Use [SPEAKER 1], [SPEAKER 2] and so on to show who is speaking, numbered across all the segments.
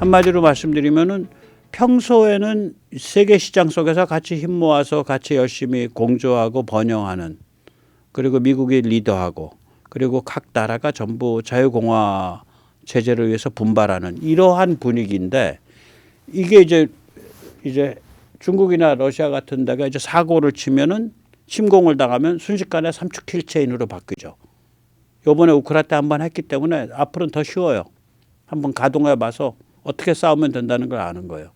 [SPEAKER 1] 한마디로 말씀드리면은 평소에는 세계 시장 속에서 같이 힘 모아서 같이 열심히 공조하고 번영하는 그리고 미국이 리더하고 그리고 각 나라가 전부 자유공화 체제를 위해서 분발하는 이러한 분위기인데 이게 이제 이제 중국이나 러시아 같은 데가 이제 사고를 치면은 침공을 당하면 순식간에 삼축 킬체인으로 바뀌죠. 요번에 우크라 때 한 번 했기 때문에 앞으로는 더 쉬워요. 한번 가동해 봐서 어떻게 싸우면 된다는 걸 아는 거예요.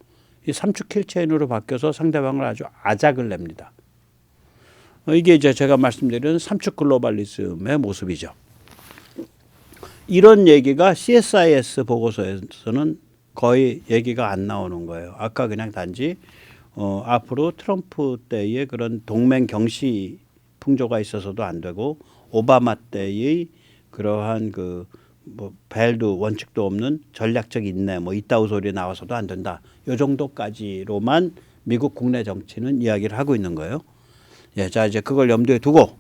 [SPEAKER 1] 이 삼축 킬체인으로 바뀌어서 상대방을 아주 아작을 냅니다. 어, 이게 이제 제가 말씀드리는 삼축 글로벌리즘의 모습이죠. 이런 얘기가 CSIS 보고서에서는 거의 얘기가 안 나오는 거예요. 아까 그냥 단지 어, 앞으로 트럼프 때의 그런 동맹 경시 풍조가 있어서도 안 되고 오바마 때의 그러한 그 뭐 벨도 원칙도 없는 전략적 인내 뭐 이따우 소리 나와서도 안 된다. 요 정도까지로만 미국 국내 정치는 이야기를 하고 있는 거예요. 예, 자 이제 그걸 염두에 두고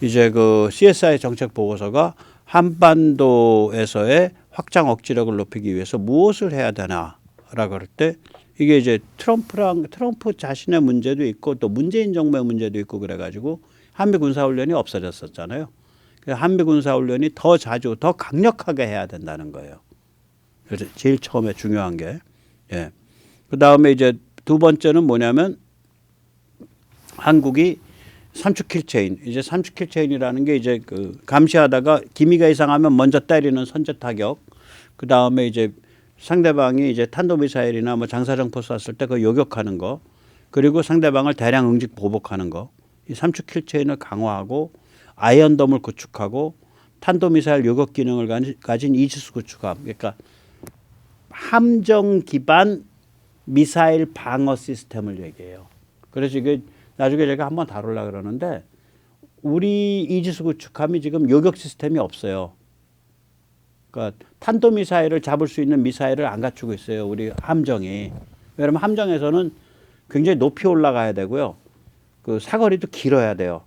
[SPEAKER 1] 이제 그 CSI 정책 보고서가 한반도에서의 확장 억지력을 높이기 위해서 무엇을 해야 되나라 그럴 때 이게 이제 트럼프랑 트럼프 자신의 문제도 있고 또 문재인 정부의 문제도 있고 그래가지고 한미 군사훈련이 없어졌었잖아요. 그래서 한미 군사 훈련이 더 자주 더 강력하게 해야 된다는 거예요. 그래서 제일 처음에 중요한 게 예. 그 다음에 이제 두 번째는 뭐냐면 한국이 삼축 킬 체인 이제 삼축 킬 체인이라는 게 이제 그 감시하다가 기미가 이상하면 먼저 때리는 선제 타격 그 다음에 이제 상대방이 이제 탄도미사일이나 뭐 장사정포 쐈을 때 그 요격하는 거 그리고 상대방을 대량 응직 보복하는 거이 삼축 킬 체인을 강화하고 아이언돔을 구축하고 탄도미사일 요격 기능을 가진- 이지스 구축함 그러니까 함정 기반 미사일 방어 시스템을 얘기해요. 그래서 이게 나중에 제가 한번 다루려 그러는데 우리 이지스 구축함이 지금 요격 시스템이 없어요. 그러니까 탄도 미사일을 잡을 수 있는 미사일을 안 갖추고 있어요. 우리 함정이. 왜냐면 함정에서는 굉장히 높이 올라가야 되고요. 그 사거리도 길어야 돼요.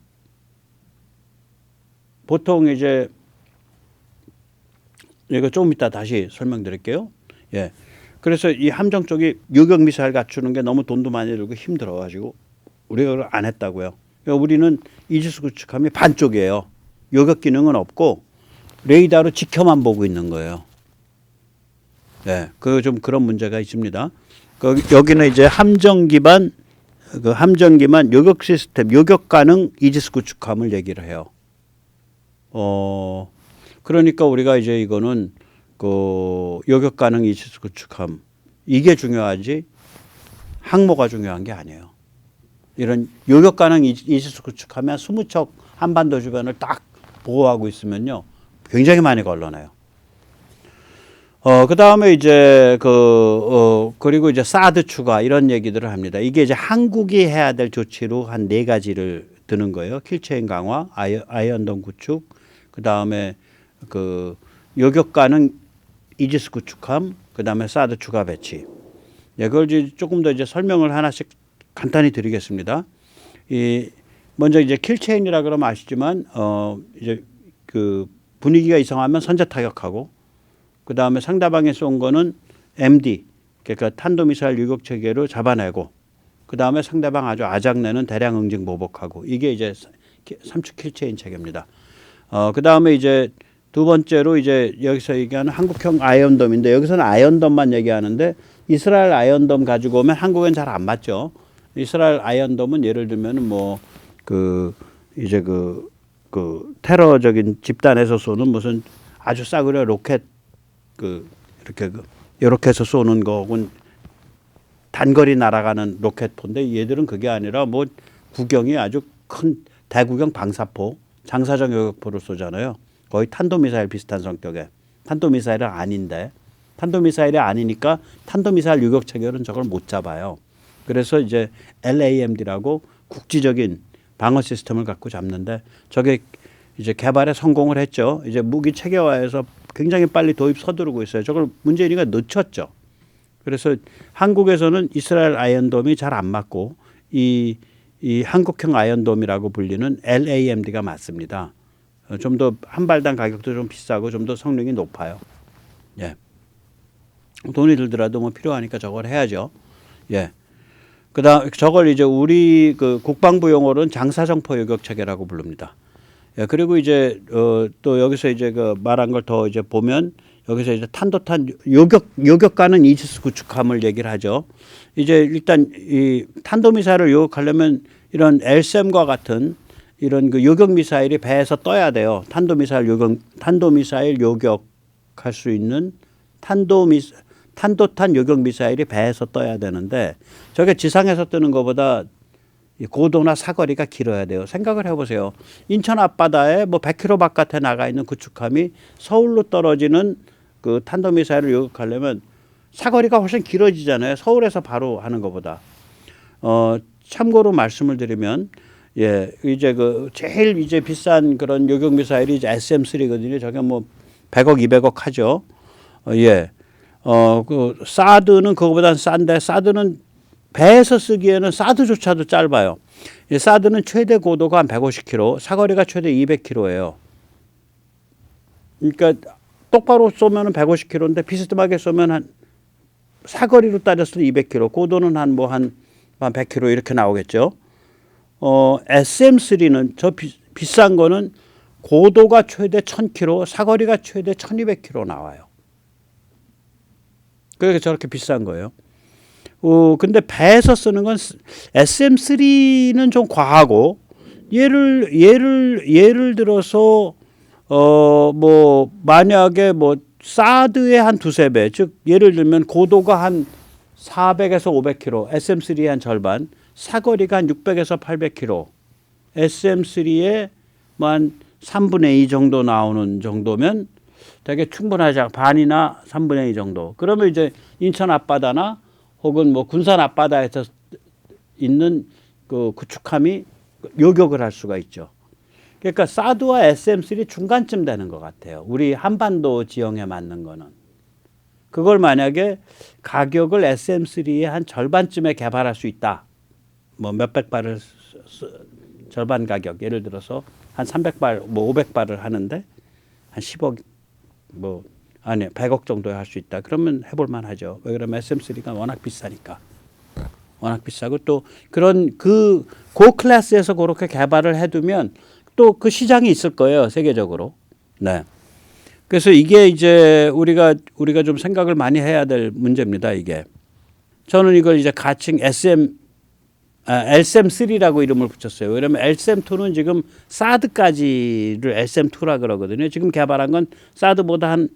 [SPEAKER 1] 보통 이제 이거 조금 이따 다시 설명드릴게요. 예. 그래서 이 함정 쪽이 요격 미사일 갖추는 게 너무 돈도 많이 들고 힘들어 가지고 우리가 그걸 안 했다고요. 그러니까 우리는 이지스 구축함이 반쪽이에요. 요격 기능은 없고 레이더로 지켜만 보고 있는 거예요. 네, 그좀 그런 문제가 있습니다. 그 여기는 이제 함정 기반 그 함정 기반 요격 시스템, 요격 가능 이지스 구축함을 얘기를 해요. 어 그러니까 우리가 이제 이거는 그 요격 가능 이지스 구축함 이게 중요하지 항모가 중요한 게 아니에요. 이런 요격 가능 이- 이지스 구축하면 20척 한반도 주변을 딱 보호하고 있으면요. 굉장히 많이 걸러내요. 어, 그 다음에 이제 그, 어, 그리고 이제 사드 추가 이런 얘기들을 합니다. 이게 이제 한국이 해야 될 조치로 한 네 가지를 드는 거예요. 킬체인 강화, 아이, 아이언돔 구축, 그 다음에 그 요격 가능 이지스 구축함, 그 다음에 사드 추가 배치. 예, 그걸 이제 조금 더 이제 설명을 하나씩 간단히 드리겠습니다. 이 먼저 이제 킬체인이라 그러면 아시지만 어 이제 그 분위기가 이상하면 선제 타격하고 그 다음에 상대방이 쏜 거는 MD 그러니까 탄도미사일 유격 체계로 잡아내고 그 다음에 상대방 아주 아작내는 대량 응징 보복하고 이게 이제 삼축 킬체인 체계입니다. 어 그 다음에 이제 두 번째로 이제 여기서 얘기하는 한국형 아이언돔인데 여기서는 아이언돔만 얘기하는데 이스라엘 아이언돔 가지고 오면 한국엔 잘 안 맞죠. 이스라엘 아이언돔은 예를 들면은 뭐 그 이제 그, 그 테러적인 집단에서 쏘는 무슨 아주 싸구려 로켓 그 이렇게 그 이렇게 해서 쏘는 거군 단거리 날아가는 로켓포인데 얘들은 그게 아니라 뭐 구경이 아주 큰 대구경 방사포 장사정 요격포를 쏘잖아요. 거의 탄도미사일 비슷한 성격의 탄도미사일은 아닌데 탄도미사일이 아니니까 탄도미사일 유격 체계로는 저걸 못 잡아요. 그래서 이제 LAMD라고 국지적인 방어 시스템을 갖고 잡는데 저게 이제 개발에 성공을 했죠. 이제 무기 체계화해서 굉장히 빨리 도입 서두르고 있어요. 저걸 문재인이가 늦췄죠. 그래서 한국에서는 이스라엘 아이언돔이 잘 안 맞고 이, 이 한국형 아이언돔이라고 불리는 LAMD가 맞습니다. 좀 더 한 발당 가격도 좀 비싸고 좀 더 성능이 높아요. 예. 돈이 들더라도 뭐 필요하니까 저걸 해야죠. 예. 그다음 저걸 이제 우리 그 국방부 용어로는 장사정포 요격 체계라고 부릅니다. 예, 그리고 이제 어, 또 여기서 이제 그 말한 걸 더 이제 보면 여기서 이제 탄도탄 요격 요격가는 이지스 구축함을 얘기를 하죠. 이제 일단 이 탄도미사일을 요격하려면 이런 엘셈과 같은 이런 그 요격 미사일이 배에서 떠야 돼요. 탄도미사일 요격 탄도미사일 요격할 수 있는 탄도미 탄도탄 요격 미사일이 배에서 떠야 되는데 저게 지상에서 뜨는 것보다 이 고도나 사거리가 길어야 돼요. 생각을 해보세요. 인천 앞바다에 뭐 100km 바깥에 나가 있는 구축함이 서울로 떨어지는 그 탄도미사일을 요격하려면 사거리가 훨씬 길어지잖아요. 서울에서 바로 하는 것보다. 어, 참고로 말씀을 드리면 예, 이제 그 제일 이제 비싼 그런 요격 미사일이 이제 SM3거든요. 저게 뭐 100억, 200억 하죠. 어, 예. 어, 그 사드는 그거보단 싼데 사드는 배에서 쓰기에는 사드조차도 짧아요. 이 사드는 최대 고도가 한 150km, 사거리가 최대 200km예요. 그러니까 똑바로 쏘면 은 150km인데 비스듬하게 쏘면 한 사거리로 따졌을 때 200km, 고도는 한 뭐 한 한 100km 이렇게 나오겠죠. 어, SM3는 저 비, 비싼 거는 고도가 최대 1000km, 사거리가 최대 1200km 나와요. 그러니까 저렇게 비싼 거예요. 어, 근데 배에서 쓰는 건 SM3는 좀 과하고 예를 예를 예를 들어서 어 뭐 만약에 뭐 사드의 한 두세 배, 즉 예를 들면 고도가 한 400에서 500km, SM3의 한 절반, 사거리가 한 600에서 800km, SM3의 뭐한 3분의 2 정도 나오는 정도면 되게 충분하지 않 반이나 3분의 2 정도. 그러면 이제 인천 앞바다나 혹은 뭐 군산 앞바다에서 있는 그 구축함이 요격을 할 수가 있죠. 그러니까 사드와 SM3 중간쯤 되는 것 같아요. 우리 한반도 지형에 맞는 거는. 그걸 만약에 가격을 SM3의 한 절반쯤에 개발할 수 있다. 뭐 몇백 발을 절반 가격 예를 들어서 한 300발 뭐 500발을 하는데 한 10억 뭐 아니 100억 정도에 할 수 있다. 그러면 해볼 만하죠. 왜 그러면 SM3가 워낙 비싸니까. 워낙 비싸고 또 그런 그 고 클래스에서 그렇게 개발을 해두면 또 그 시장이 있을 거예요 세계적으로. 네. 그래서 이게 이제 우리가 우리가 좀 생각을 많이 해야 될 문제입니다. 이게 저는 이걸 이제 가칭 SM 아, LSM3라고 이름을 붙였어요. 왜냐면 LSM2는 지금 사드까지를 LSM2라 그러거든요. 지금 개발한 건 사드보다 한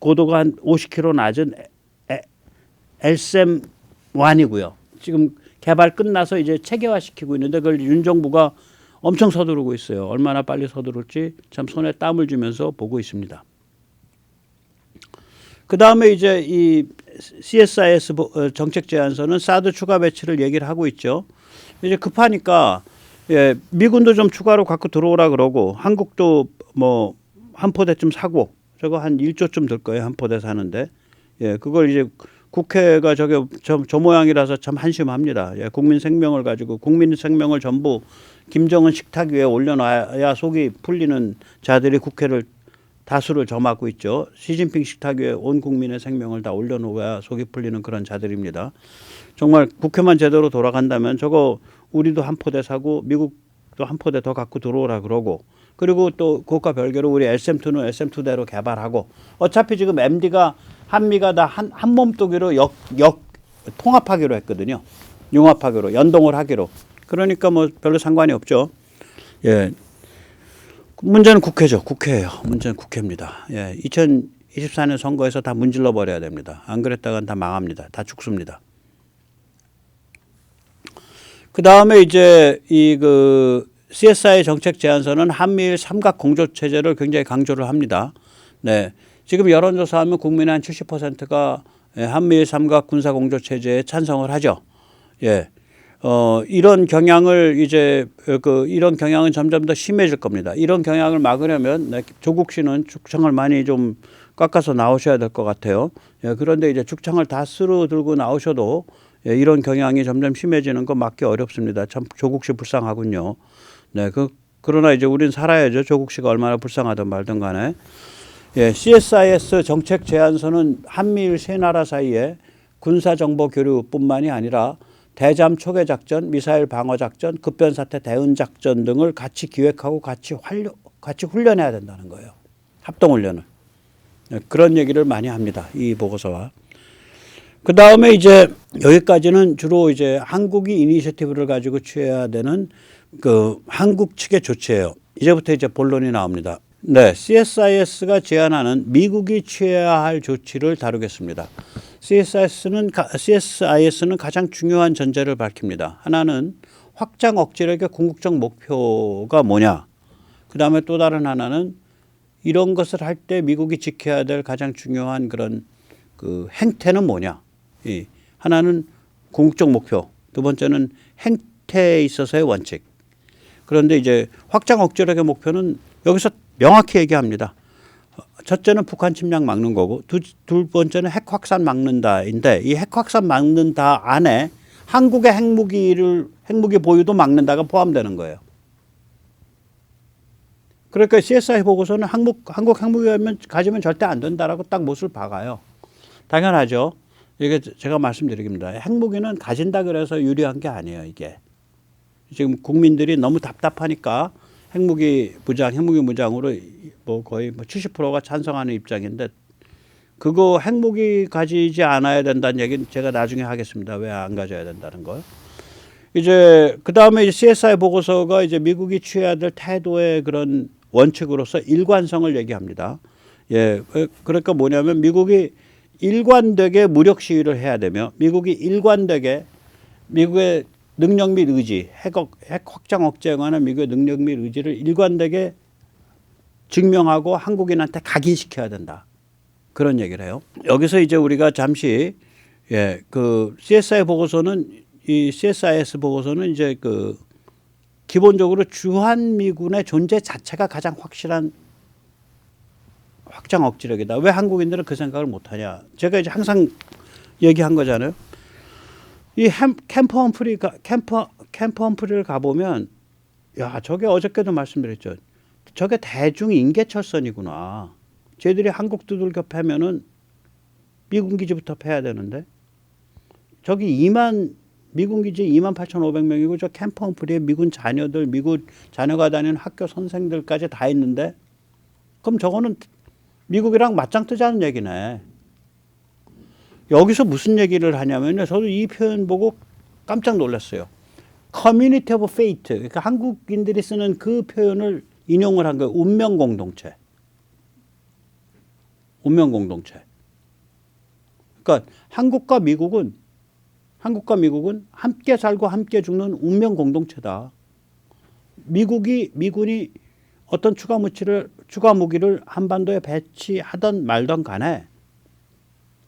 [SPEAKER 1] 고도가 한 50km 낮은 LSM1이고요. 지금 개발 끝나서 이제 체계화시키고 있는데 그걸 윤 정부가 엄청 서두르고 있어요. 얼마나 빨리 서두를지 참 손에 땀을 주면서 보고 있습니다. 그 다음에 이제 이 CSIS 어, 정책 제안서는 사드 추가 배치를 얘기를 하고 있죠. 이제 급하니까 예, 미군도 좀 추가로 갖고 들어오라 그러고 한국도 뭐 한 포대쯤 사고 저거 한 1조쯤 들 거예요. 한 포대 사는데. 예, 그걸 이제 국회가 저게 저, 저 모양이라서 참 한심합니다. 예, 국민 생명을 가지고 국민 생명을 전부 김정은 식탁 위에 올려놔야 속이 풀리는 자들이 국회를 다수를 점하고 있죠. 시진핑 식탁 위에 온 국민의 생명을 다 올려놓아야 속이 풀리는 그런 자들입니다. 정말 국회만 제대로 돌아간다면 저거 우리도 한 포대 사고 미국도 한 포대 더 갖고 들어오라 그러고 그리고 또 그것과 별개로 우리 SM2는 SM2대로 개발하고 어차피 지금 MD가 한미가 다 한 한 몸뚱이로 역, 역 통합하기로 했거든요. 융합하기로 연동을 하기로. 그러니까 뭐 별로 상관이 없죠. 예. 문제는 국회죠. 국회예요. 문제는 국회입니다. 예. 2024년 선거에서 다 문질러 버려야 됩니다. 안 그랬다간 다 망합니다. 다 죽습니다. 그 다음에 이제 이 그 CSI 정책 제안서는 한미일 삼각 공조 체제를 굉장히 강조를 합니다. 네. 지금 여론조사하면 국민의 한 70%가 한미일 삼각 군사 공조 체제에 찬성을 하죠. 예. 어, 이런 경향을 이제 그 이런 경향은 점점 더 심해질 겁니다. 이런 경향을 막으려면 네, 조국 씨는 축청을 많이 좀 깎아서 나오셔야 될 것 같아요. 예, 그런데 이제 축청을 다 쓰러 들고 나오셔도 예, 이런 경향이 점점 심해지는 거 막기 어렵습니다. 참 조국 씨 불쌍하군요. 네, 그 그러나 이제 우리는 살아야죠. 조국 씨가 얼마나 불쌍하든 말든 간에. 예, CSIS 정책 제안서는 한미일 세 나라 사이에 군사 정보 교류뿐만이 아니라 대잠 초계 작전, 미사일 방어 작전, 급변 사태 대응 작전 등을 같이 기획하고 같이 활용, 같이 훈련해야 된다는 거예요. 합동 훈련을. 예, 그런 얘기를 많이 합니다. 이 보고서와. 그 다음에 이제 여기까지는 주로 이제 한국이 이니셔티브를 가지고 취해야 되는 그 한국 측의 조치예요. 이제부터 이제 본론이 나옵니다. 네, CSIS가 제안하는 미국이 취해야 할 조치를 다루겠습니다. CSIS는 CSIS는 가장 중요한 전제를 밝힙니다. 하나는 확장 억제력의 궁극적 목표가 뭐냐. 그 다음에 또 다른 하나는 이런 것을 할 때 미국이 지켜야 될 가장 중요한 그런 그 행태는 뭐냐. 이 하나는 궁극적 목표, 두 번째는 행태에 있어서의 원칙. 그런데 이제 확장 억제력의 목표는 여기서 명확히 얘기합니다. 첫째는 북한 침략 막는 거고 두, 둘 번째는 핵 확산 막는다인데 이 핵 확산 막는다 안에 한국의 핵무기를 핵무기 보유도 막는다가 포함되는 거예요. 그러니까 CSI 보고서는 한국 한국 핵무기면 가지면 절대 안 된다라고 딱 못을 박아요. 당연하죠. 이게 제가 말씀드리겠습니다. 핵무기는 가진다 그래서 유리한 게 아니에요. 이게 지금 국민들이 너무 답답하니까 핵무기 무장, 핵무기 무장으로 뭐 거의 뭐 70%가 찬성하는 입장인데 그거 핵무기 가지지 않아야 된다는 얘기는 제가 나중에 하겠습니다. 왜 안 가져야 된다는 거. 이제 그 다음에 이제 CSI 보고서가 이제 미국이 취해야 될 태도의 그런 원칙으로서 일관성을 얘기합니다. 예, 그러니까 뭐냐면 미국이 일관되게 무력 시위를 해야 되며 미국이 일관되게 미국의 능력 및 의지, 핵, 핵 확장 억제에 관한 미국의 능력 및 의지를 일관되게 증명하고 한국인한테 각인시켜야 된다. 그런 얘기를 해요. 여기서 이제 우리가 잠시 예, 그 CSI 보고서는 이 CSIS 보고서는 이제 그 기본적으로 주한 미군의 존재 자체가 가장 확실한 확장 억지력이다. 왜 한국인들은 그 생각을 못 하냐? 제가 이제 항상 얘기한 거잖아요. 이 햄, 캠프 험프리 캠프 캠프 험프리를 가보면 야 저게 어저께도 말씀드렸죠. 저게 대중 인계철선이구나. 쟤들이 한국 두들겨 패면은 미군 기지부터 패야 되는데 저기 2만 미군 기지 2만 8,500명이고 저 캠프 험프리에 미군 자녀들 미군 자녀가 다니는 학교 선생들까지 다 있는데 그럼 저거는 미국이랑 맞짱 뜨자는 얘기네. 여기서 무슨 얘기를 하냐면요. 저도 이 표현 보고 깜짝 놀랐어요. 커뮤니티 오브 페이트. 그러니까 한국인들이 쓰는 그 표현을 인용을 한 거예요. 운명 공동체. 운명 공동체. 그러니까 한국과 미국은 한국과 미국은 함께 살고 함께 죽는 운명 공동체다. 미국이 미군이 어떤 추가 무기를 추가 무기를 한반도에 배치하던 말던 간에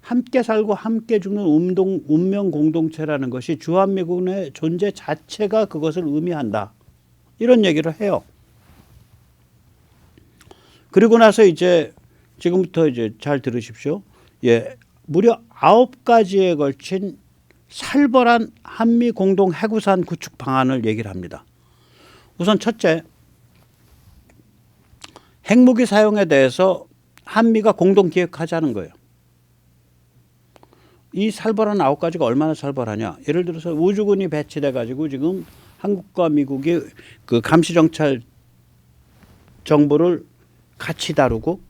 [SPEAKER 1] 함께 살고 함께 죽는 운동, 운명 공동체라는 것이 주한미군의 존재 자체가 그것을 의미한다. 이런 얘기를 해요. 그리고 나서 이제 지금부터 이제 잘 들으십시오. 예, 무려 아홉 가지에 걸친 살벌한 한미 공동 해구산 구축 방안을 얘기를 합니다. 우선 첫째, 핵무기 사용에 대해서 한미가 공동 기획하자는 거예요. 이 살벌한 아홉 가지가 얼마나 살벌하냐? 예를 들어서 우주군이 배치돼 가지고 지금 한국과 미국이 그 감시 정찰 정보를 같이 다루고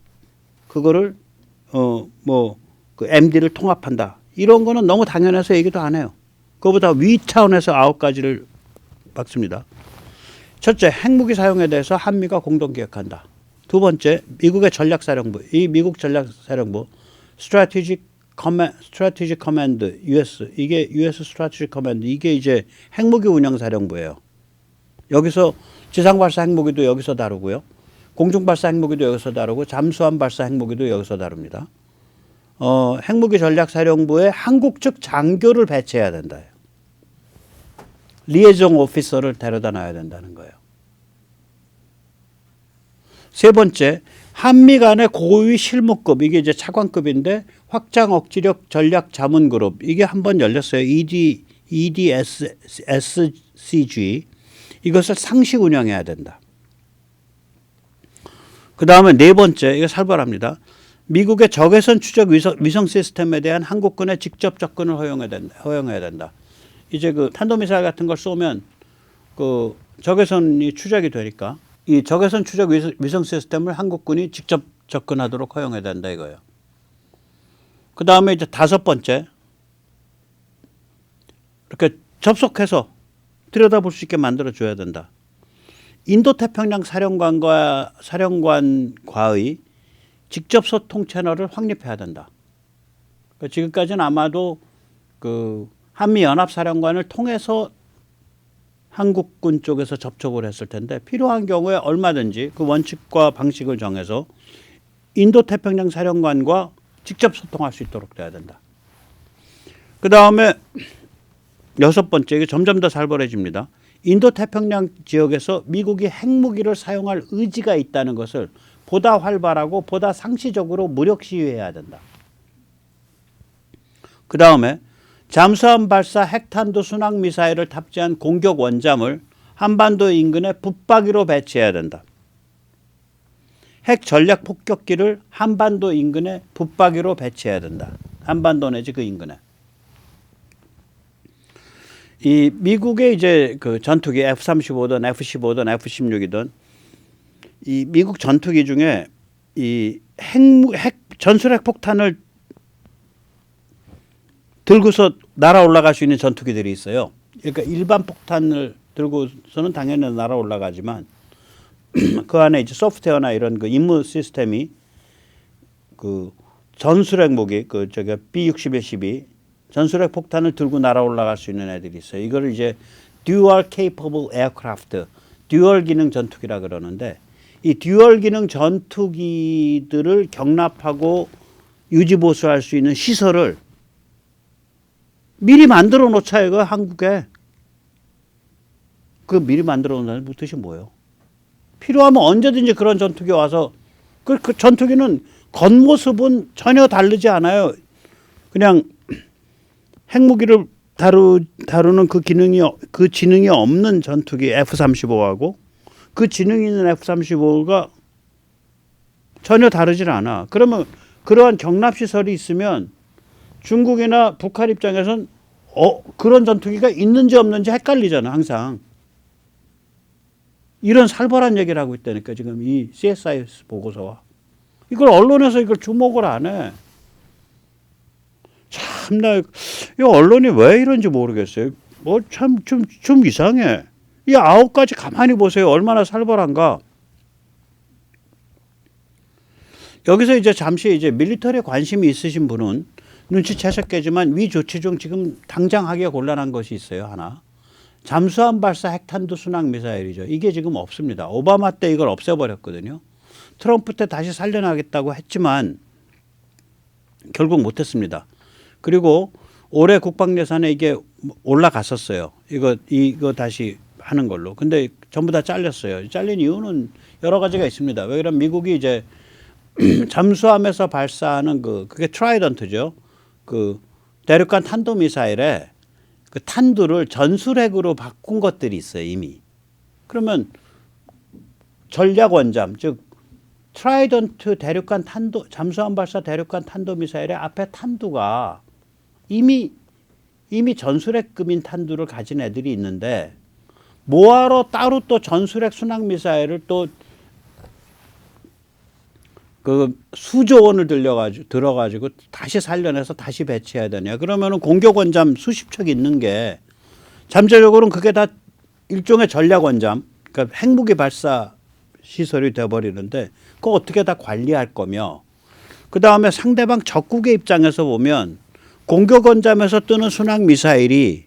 [SPEAKER 1] 그거를 어 뭐 그 MD를 통합한다. 이런 거는 너무 당연해서 얘기도 안 해요. 그보다 위 차원에서 아홉 가지를 박습니다. 첫째, 핵무기 사용에 대해서 한미가 공동 기획한다. 두 번째, 미국의 전략사령부, 이 미국 전략사령부, Strategic Command, Strategic Command, US, 이게 US Strategic Command, 이게 이제 핵무기 운영 사령부예요. 여기서 지상 발사 핵무기도 여기서 다루고요. 공중 발사 핵무기도 여기서 다루고 잠수함 발사 핵무기도 여기서 다룹니다. 어, 핵무기 전략 사령부에 한국 측 장교를 배치해야 된다. 리에종 오피서를 데려다 놔야 된다는 거예요. 세 번째, 한미 간의 고위 실무급 이게 이제 차관급인데 확장 억지력 전략 자문 그룹 이게 한 번 열렸어요. ED EDSCG 이것을 상시 운영해야 된다. 그 다음에 네 번째 이거 살벌합니다. 미국의 적외선 추적 위성, 위성 시스템에 대한 한국군의 직접 접근을 허용해야 된다. 허용해야 된다. 이제 그 탄도미사일 같은 걸 쏘면 그 적외선이 추적이 되니까 이 적외선 추적 위성- 시스템을 한국군이 직접 접근하도록 허용해야 된다 이거예요. 그 다음에 이제 다섯 번째 이렇게 접속해서 들여다볼 수 있게 만들어 줘야 된다. 인도 태평양 사령관과 사령관과의 직접 소통 채널을 확립해야 된다. 그러니까 지금까지는 아마도 그 한미 연합 사령관을 통해서 한국군 쪽에서 접촉을 했을 텐데 필요한 경우에 얼마든지 그 원칙과 방식을 정해서 인도 태평양 사령관과 직접 소통할 수 있도록 돼야 된다. 그 다음에 여섯 번째 이게 점점 더 살벌해집니다. 인도 태평양 지역에서 미국이 핵무기를 사용할 의지가 있다는 것을 보다 활발하고 보다 상시적으로 무력 시위해야 된다. 그 다음에 잠수함 발사 핵탄두 순항 미사일을 탑재한 공격 원잠을 한반도 인근에 붙박이로 배치해야 된다. 핵 전략 폭격기를 한반도 인근에 붙박이로 배치해야 된다. 한반도 내지 그 인근에. 이 미국의 이제 그 전투기 F-35든 F-15든 F-16이든 이 미국 전투기 중에 이 핵, 핵 전술 핵 폭탄을 들고서 날아 올라갈 수 있는 전투기들이 있어요. 그러니까 일반 폭탄을 들고서는 당연히 날아 올라가지만 그 안에 이제 소프트웨어나 이런 그 임무 시스템이 그 전술핵 무기 그 저기 B-6112 전술핵 폭탄을 들고 날아 올라갈 수 있는 애들이 있어요. 이거를 이제 Dual Capable Aircraft, 듀얼 기능 전투기라 그러는데 이 듀얼 기능 전투기들을 경납하고 유지 보수할 수 있는 시설을 미리 만들어 놓자 이거 한국에 그 미리 만들어 놓는다는 뜻이 뭐예요? 필요하면 언제든지 그런 전투기 와서 그, 그 전투기는 겉모습은 전혀 다르지 않아요. 그냥 핵무기를 다루 다루는 그 기능이 그 지능이 없는 전투기 F-35하고 그 지능이 있는 F-35가 전혀 다르질 않아. 그러면 그러한 경납 시설이 있으면 중국이나 북한 입장에선 어 그런 전투기가 있는지 없는지 헷갈리잖아 항상. 이런 살벌한 얘기를 하고 있다니까 지금 이 CSIS 보고서와 이걸 언론에서 이걸 주목을 안 해. 참나 이 언론이 왜 이런지 모르겠어요. 뭐 참 좀 좀 이상해. 이 아홉 가지 가만히 보세요. 얼마나 살벌한가. 여기서 이제 잠시 이제 밀리터리에 관심이 있으신 분은 눈치채셨겠지만 위 조치 중 지금 당장 하기가 곤란한 것이 있어요. 하나. 잠수함 발사 핵탄두 순항 미사일이죠. 이게 지금 없습니다. 오바마 때 이걸 없애버렸거든요. 트럼프 때 다시 살려나겠다고 했지만 결국 못했습니다. 그리고 올해 국방 예산에 이게 올라갔었어요. 이거 이거 다시 하는 걸로. 근데 전부 다 잘렸어요. 잘린 이유는 여러 가지가 있습니다. 왜 그러면 미국이 이제 잠수함에서 발사하는 그 그게 트라이던트죠. 그 대륙간 탄도 미사일에 그 탄두를 전술핵으로 바꾼 것들이 있어요 이미. 그러면 전략 원잠 즉 트라이던트 대륙간 탄도 잠수함 발사 대륙간 탄도 미사일의 앞에 탄두가 이미 이미 전술핵급인 탄두를 가진 애들이 있는데 뭐하러 따로 또 전술핵 순항 미사일을 또 그 수조 원을 들려가지고 들어가지고 다시 살려내서 다시 배치해야 되냐? 그러면은 공격 원잠 수십 척 있는 게 잠재적으로는 그게 다 일종의 전략 원잠, 그러니까 핵무기 발사 시설이 돼버리는데 그거 어떻게 다 관리할 거며 그 다음에 상대방 적국의 입장에서 보면 공격 원잠에서 뜨는 순항 미사일이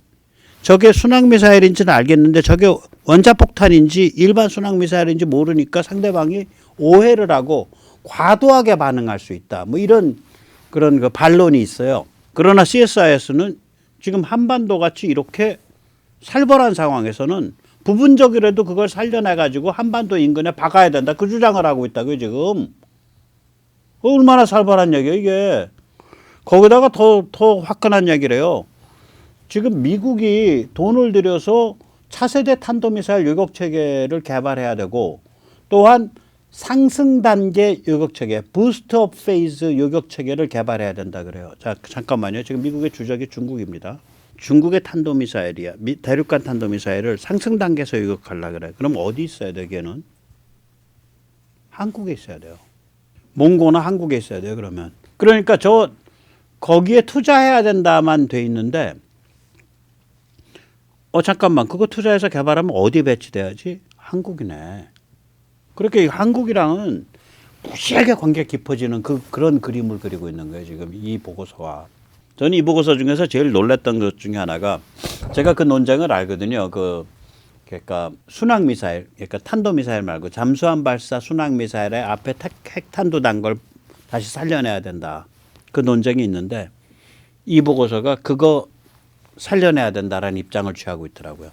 [SPEAKER 1] 저게 순항 미사일인지는 알겠는데 저게 원자 폭탄인지 일반 순항 미사일인지 모르니까 상대방이 오해를 하고 과도하게 반응할 수 있다. 뭐 이런 그런 그 반론이 있어요. 그러나 CSIS는 지금 한반도 같이 이렇게 살벌한 상황에서는 부분적이라도 그걸 살려내 가지고 한반도 인근에 박아야 된다. 그 주장을 하고 있다고요, 지금. 얼마나 살벌한 얘기예요, 이게. 거기다가 더, 더 화끈한 얘기래요. 지금 미국이 돈을 들여서 차세대 탄도미사일 유격 체계를 개발해야 되고 또한 상승 단계 요격 체계, 부스트 업 페이즈 요격 체계를 개발해야 된다 그래요. 자, 잠깐만요. 지금 미국의 주적이 중국입니다. 중국의 탄도 미사일이야. 미, 대륙간 탄도 미사일을 상승 단계에서 요격하려 그래. 그럼 어디 있어야 돼, 걔는? 한국에 있어야 돼요. 몽고나 한국에 있어야 돼요, 그러면. 그러니까 저 거기에 투자해야 된다만 돼 있는데 어 잠깐만 그거 투자해서 개발하면 어디 배치돼야지? 한국이네. 그렇게 한국이랑은 무시하게 관계가 깊어지는 그 그런 그림을 그리고 있는 거예요 지금 이 보고서와. 저는 이 보고서 중에서 제일 놀랐던 것 중에 하나가 제가 그 논쟁을 알거든요. 그 그러니까 순항 미사일, 그러니까 탄도 미사일 말고 잠수함 발사 순항 미사일의 앞에 핵, 핵탄도 단걸 다시 살려내야 된다. 그 논쟁이 있는데 이 보고서가 그거 살려내야 된다라는 입장을 취하고 있더라고요.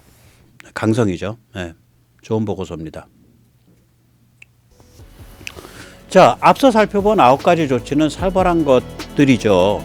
[SPEAKER 1] 강성이죠. 네, 좋은 보고서입니다. 자, 앞서 살펴본 아홉 가지 조치는 살벌한 것들이죠.